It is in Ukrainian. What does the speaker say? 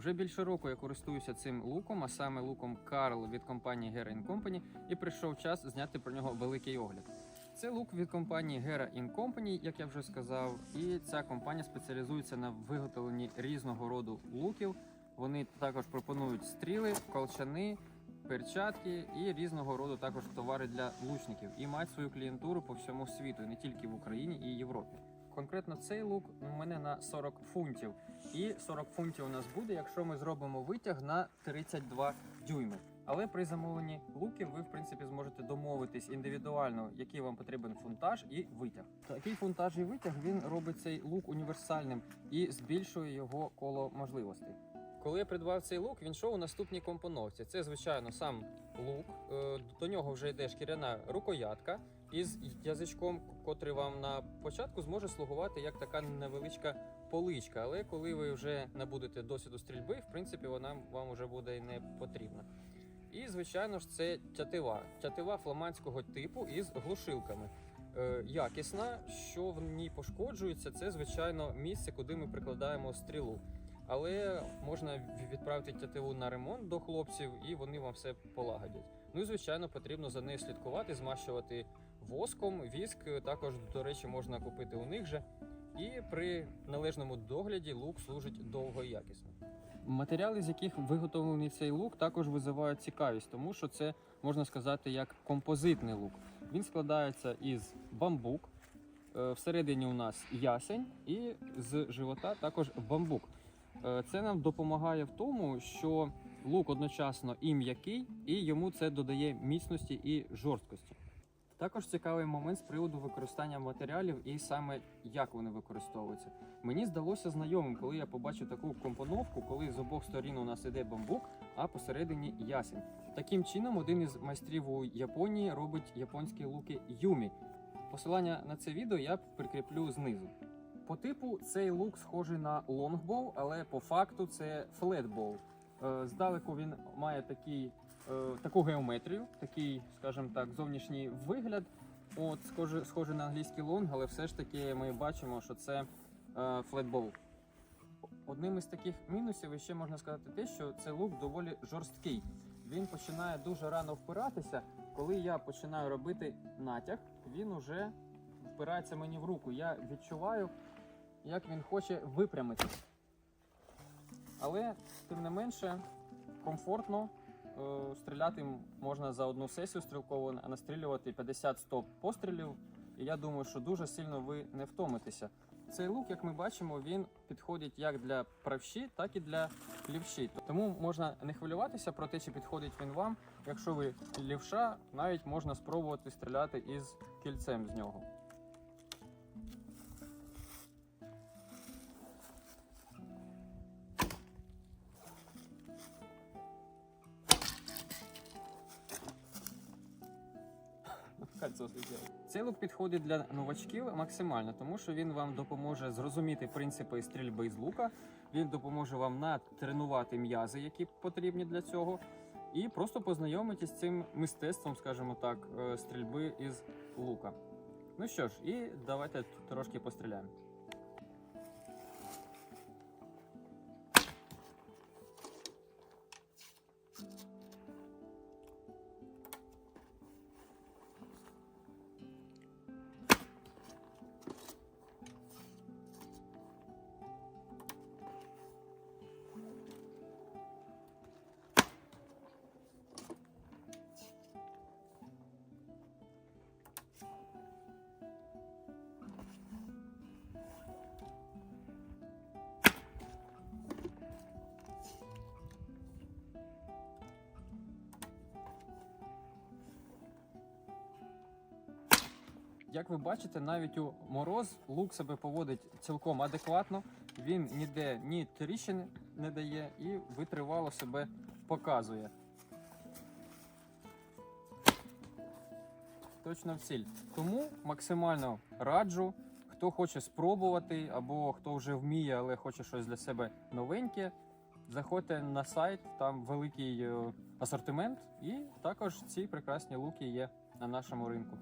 Уже більше року я користуюся цим луком, а саме луком Карл від компанії Gera Company, і прийшов час зняти про нього великий огляд. Це лук від компанії Gera Company, як я вже сказав, і ця компанія спеціалізується на виготовленні різного роду луків. Вони також пропонують стріли, колчани, перчатки і різного роду також товари для лучників і мають свою клієнтуру по всьому світу, не тільки в Україні і Європі. Конкретно цей лук у мене на 40 фунтів. І 40 фунтів у нас буде, якщо ми зробимо витяг на 32 дюйми. Але при замовленні луків ви, в принципі, зможете домовитись індивідуально, який вам потрібен фунтаж і витяг. Такий фунтаж і витяг він робить цей лук універсальним і збільшує його коло можливостей. Коли я придбав цей лук, він йшов у наступній компоновці. Це, звичайно, сам лук. Е, До нього вже йде шкіряна рукоятка із язичком, котрий вам на початку зможе слугувати як така невеличка поличка. Але коли ви вже набудете досвіду стрільби, в принципі, вона вам вже буде і не потрібна. І, звичайно ж, це тятива. Тятива фламандського типу із глушилками. Е, якісна, що в ній пошкоджується, це звичайно місце, куди ми прикладаємо стрілу. Але можна відправити тятиву на ремонт до хлопців, і вони вам все полагодять. Ну і звичайно, потрібно за нею слідкувати, змащувати воском. Віск також, до речі, можна купити у них же. І при належному догляді лук служить довго і якісно. Матеріали, з яких виготовлений цей лук, також визивають цікавість, тому що це можна сказати як композитний лук. Він складається із бамбук. е, Всередині у нас ясень, і з живота також бамбук. Е, Це нам допомагає в тому, що лук одночасно і м'який, і йому це додає міцності і жорсткості. Також цікавий момент з приводу використання матеріалів і саме як вони використовуються. Мені здалося знайомим, коли я побачив таку компоновку, коли з обох сторін у нас іде бамбук, а посередині ясень. Таким чином, один із майстрів у Японії робить японські луки юмі. Посилання на це відео я прикріплю знизу. По типу цей лук схожий на лонгбоу, але по факту це флетбоу. Е, Здалеку він має такий, таку геометрію, такий, скажімо так, зовнішній вигляд. От, схоже, схоже на англійський лонг, але все ж таки ми бачимо, що це е, флетбоу. Одним із таких мінусів ще можна сказати те, що цей лук доволі жорсткий. Він починає дуже рано впиратися. Коли я починаю робити натяг, він уже впирається мені в руку. Я відчуваю, як він хоче випрямитися. Але тим не менше комфортно е, стріляти можна за одну сесію стрілкову, настрілювати 50-100 пострілів. І я думаю, що дуже сильно ви не втомитеся. Цей лук, як ми бачимо, він підходить як для правші, так і для лівші. Тому можна не хвилюватися про те, чи підходить він вам. Якщо ви лівша, навіть можна спробувати стріляти із кільцем з нього. Кольцо слетіло. Цей лук підходить для новачків максимально, тому що він вам допоможе зрозуміти принципи стрільби з лука. Він допоможе вам натренувати м'язи, які потрібні для цього, і просто познайомитись з цим мистецтвом, скажімо так, е, стрільби із лука. Ну що ж, і давайте трошки постріляємо. Як ви бачите, навіть у мороз лук себе поводить цілком адекватно. Він ніде ні тріщин не дає і витривало себе показує. Точно в ціль. Тому максимально раджу, хто хоче спробувати, або хто вже вміє, але хоче щось для себе новеньке. Заходьте на сайт, там великий е, асортимент, і також ці прекрасні луки є на нашому ринку.